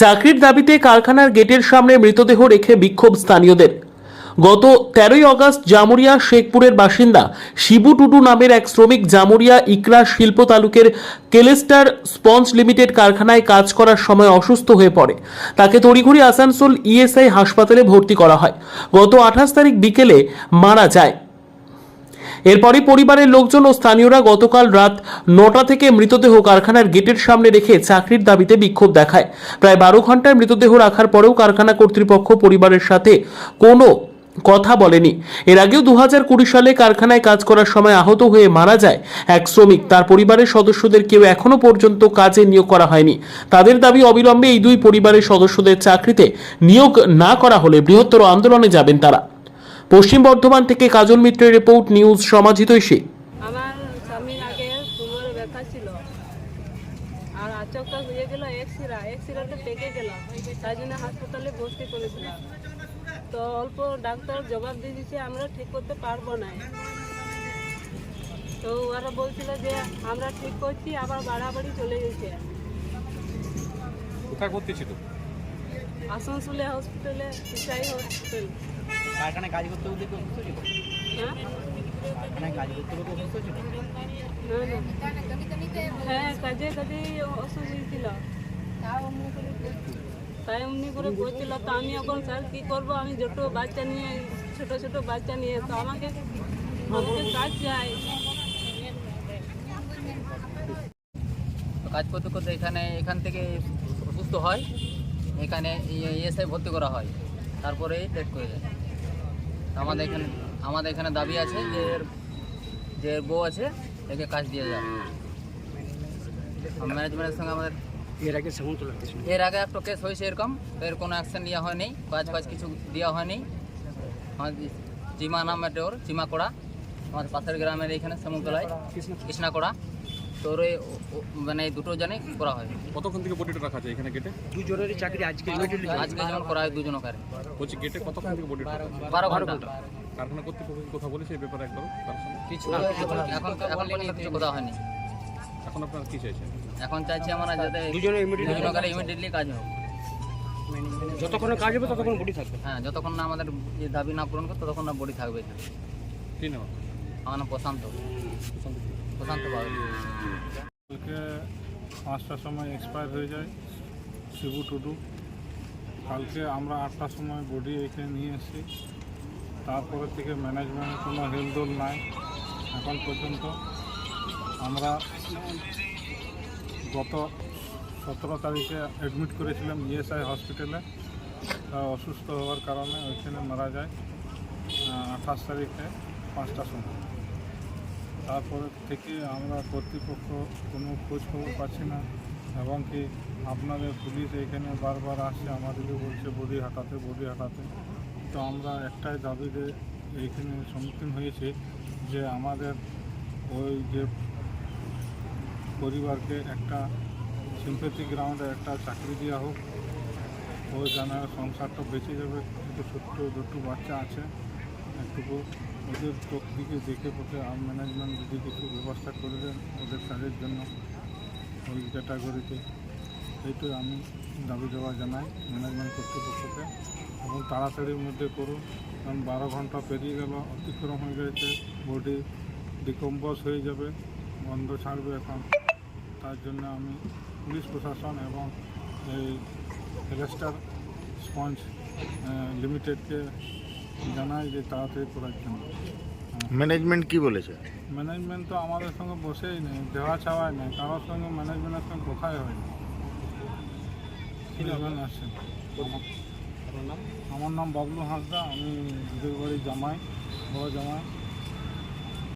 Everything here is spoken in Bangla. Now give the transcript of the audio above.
চাকরির দাবিতে কারখানার গেটের সামনে মৃতদেহ রেখে বিক্ষোভ স্থানীয়দের। গত তেরোই অগস্ট জামুরিয়া শেখপুরের বাসিন্দা শিবু টুডু নামের এক শ্রমিক জামুরিয়া ইকরা শিল্প তালুকের কেলেস্টার স্পঞ্জ লিমিটেড কারখানায় কাজ করার সময় অসুস্থ হয়ে পড়ে। তাকে তড়িঘড়ি আসানসোল ইএসআই হাসপাতালে ভর্তি করা হয়। গত আঠাশ তারিখ বিকেলে মারা যায়। এরপরই পরিবারের লোকজন ও স্থানীয়রা গতকাল রাত নটা থেকে মৃতদেহ কারখানার গেটের সামনে রেখে চাকরির দাবিতে বিক্ষোভ দেখায়। প্রায় বারো ঘণ্টার মৃতদেহ রাখার পরেও কারখানা কর্তৃপক্ষ পরিবারের সাথে কোনো কথা বলেনি। এর আগেও দু হাজার কুড়ি সালে কারখানায় কাজ করার সময় আহত হয়ে মারা যায় এক শ্রমিক। তার পরিবারের সদস্যদের কেউ এখনও পর্যন্ত কাজে নিয়োগ করা হয়নি। তাদের দাবি অবিলম্বে এই দুই পরিবারের সদস্যদের চাকরিতে নিয়োগ না করা হলে বৃহত্তর আন্দোলনে যাবেন তারা। পশ্চিম বর্ধমান থেকে কাজল মিত্রের রিপোর্ট নিউজ সমাজিতৈষী আমার স্বামীর আগে কোমরে ব্যথা ছিল। আর আচকটা হয়ে গেল এক্সিরা এক্সিরাটা পেকে গেল। তাই জন্য হাসপাতালে ভর্তি করেছিলাম। তো অল্প ডাক্তার জবাব দিয়ে দিচ্ছে আমরা ঠিক করতে পারব না। তো ওরা বলছিল যে আমরা ঠিক করছি আবার বাড়াবাড়ি চলে গেছে। কোথায় ভর্তি ছিল? আসানসোলে হসপিটালে সিসাই হসপিটাল কারখানায় কাজ করতে করতে কি অসুস্থ ছিল হ্যাঁ? কারখানায় কাজ করতে করতে অসুস্থ ছিল হ্যাঁ কাজে কাজে অসুখ হয়েছিল। তাই এমনি করে বলছিল তো আমি এখন স্যার কি করব? আমি ছোট বাচ্চা নিয়ে ছোট ছোট বাচ্চা নিয়ে তো আমাকে আমাকে কাজ চাই। কাজ করতে করতে এখানে এখান থেকে অসুস্থ হয়। এখানে ইএসআই ভর্তি করা হয়। তারপরে ডেট করে যায়। আমাদের এখানে আমাদের এখানে দাবি আছে যে যে বউ আছে একে কাজ দিয়ে যায় ম্যানেজমেন্টের সঙ্গে আমাদের এর আগে এর আগে একটা কেস হয়েছে এরকম এর কোনো অ্যাকশন নেওয়া হয়নি কাজ ফাজ কিছু দেওয়া হয়নি। আমাদের চিমা নাম ওর চিমাকোড়া আমাদের পাশের গ্রামের এইখানে শ্যামতলায় কৃষ্ণাকোড়া তোর মানে এই দুটো জানে করা হয়। কতক্ষণ থেকে বডিটা রাখা আছে এখানে গেটে দুজনেরই চাকরি আজকে আজকে যেমন করা হয় দুজন কারে। বলছি গেটে কতক্ষণ থেকে বডিটা রাখা বারো ঘণ্টা। কারখানা কর্তৃপক্ষ কথা বলেছে এই ব্যাপারে একবার কিছু এখন এখন পর্যন্ত কিছু কথা হয়নি। এখন আপনারা কি চাইছেন? এখন চাইছি আমরা যাতে দুজনে ইমিডিয়েটলি দুজন কারে ইমিডিয়েটলি কাজ হোক। যতক্ষণ কাজ হবে ততক্ষণ বডি থাকবে। হ্যাঁ যতক্ষণ না আমাদের এই দাবি না পূরণ করে ততক্ষণ না বডি থাকবে। এখানে কি নেওয়া আমার নাম প্রশান্ত। প্রশান্ত কালকে পাঁচটার সময় এক্সপায়ার হয়ে যায় শিবু টুডু। কালকে আমরা আটটার সময় বডি এখানে নিয়ে এসেছি। তারপরে থেকে ম্যানেজমেন্টের কোনো হেলদোল নাই, এখন পর্যন্ত আমরা গত সতেরো তারিখে অ্যাডমিট করেছিলাম ইএসআই হসপিটালে অসুস্থ হওয়ার কারণে ওইখানে মারা যায় আঠাশ তারিখে পাঁচটার সময়। তারপরে থেকে আমরা কর্তৃপক্ষ কোনো খোঁজখবর পাচ্ছি না এবং কি আপনাদের পুলিশ এখানে বারবার আসছে, আমাদেরকে বলছে বডি হাঁটাতে বডি হাঁটাতে তো আমরা একটাই দাবিতে এইখানে সম্মুখীন হয়েছি যে আমাদের ওই যে পরিবারকে একটা সিম্পেথি গ্রাউন্ডে একটা চাকরি দেওয়া হোক। ও যেন সংসারটা বেঁচে যাবে। ছোট্ট দুটো বাচ্চা আছে। একটুকু ওদের চোখ দিকে দেখে পথে ম্যানেজমেন্ট যদি কিছু ব্যবস্থা করে দেন ওদের কাজের জন্য ওই ক্যাটাগরিতে এইটাই আমি দাবি দেওয়া জানাই ম্যানেজমেন্ট কর্তৃপক্ষকে। এবং তাড়াতাড়ির মধ্যে করুন, কারণ বারো ঘণ্টা পেরিয়ে গেল, অতিক্রম হয়ে গেছে বডি ডিকম্পোজ হয়ে যাবে বন্ধ ছাড়বে এখন। তার জন্য আমি পুলিশ প্রশাসন এবং এই রেস্টার স্পঞ্জ লিমিটেডকে জানাই যে তাড়াতাড়ি করার জন্য ম্যানেজমেন্ট কি বলেছে? ম্যানেজমেন্ট তো আমাদের সঙ্গে বসেই নেই দেওয়া চাওয়াই নেই কারোর সঙ্গে ম্যানেজমেন্টের সঙ্গে কোথায় হয় না। আসছেন আমার নাম বাবলু হাঁসদা আমি দুধের বাড়ি জামাই বড় জামাই।